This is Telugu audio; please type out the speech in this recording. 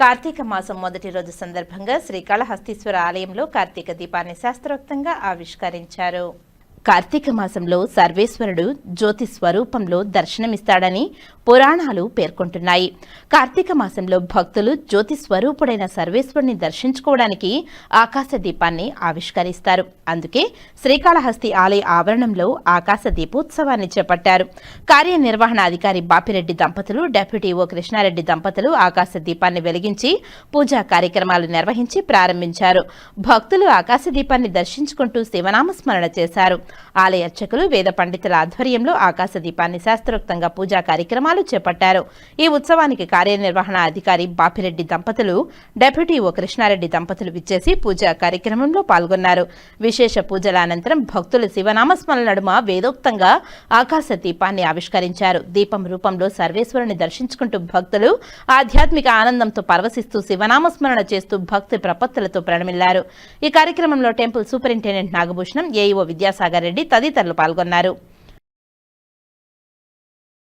కార్తీక మాసం మొదటి రోజు సందర్భంగా శ్రీకాళహస్తీశ్వర ఆలయంలో కార్తీక దీపాన్ని శాస్త్రోక్తంగా ఆవిష్కరించారు. కార్తీక మాసంలో సర్వేశ్వరుడు జ్యోతి స్వరూపంలో దర్శనమిస్తాడని పురాణాలు పేర్కొంటున్నాయి. కార్తీక మాసంలో భక్తులు జ్యోతి స్వరూపుడైన సర్వేశ్వరుని దర్శించుకోవడానికి ఆకాశ దీపాన్ని ఆవిష్కరిస్తారు. అందుకే శ్రీకాళహస్తి ఆలయ ఆవరణంలో ఆకాశ దీపోత్సవాన్ని చేపట్టారు. కార్యనిర్వహణ అధికారి బాపిరెడ్డి దంపతులు డెప్యూటీ ఓ కృష్ణారెడ్డి దంపతులు ఆకాశ దీపాన్ని వెలిగించి పూజా కార్యక్రమాలు నిర్వహించి ప్రారంభించారు. భక్తులు ఆకాశ దీపాన్ని దర్శించుకుంటూ శివనామస్మరణ చేశారు. ఆలయ అర్చకులు వేద పండితుల ఆధ్వర్యంలో ఆకాశ దీపాన్ని శాస్త్రోక్తంగా పూజా కార్యక్రమాలు చేపట్టారు. ఈ ఉత్సవానికి కార్యనిర్వహణ అధికారి బాపిరెడ్డి దంపతులు డెప్యూటీ ఓ కృష్ణారెడ్డి దంపతులు విచ్చేసి పూజా కార్యక్రమంలో పాల్గొన్నారు. విశేష పూజల అనంతరం భక్తులు శివనామస్మరణ నడుమ వేదోక్తంగా ఆకాశ దీపాన్ని ఆవిష్కరించారు. దీపం రూపంలో సర్వేశ్వరుని దర్శించుకుంటూ భక్తులు ఆధ్యాత్మిక ఆనందంతో పరవశిస్తూ శివనామస్మరణ చేస్తూ భక్తి ప్రపత్తులతో ప్రణమిల్లారు. ఈ కార్యక్రమంలో temple superintendent Nagabhushanam AEO Vidyasagar Reddy తదితరులు పాల్గొన్నారు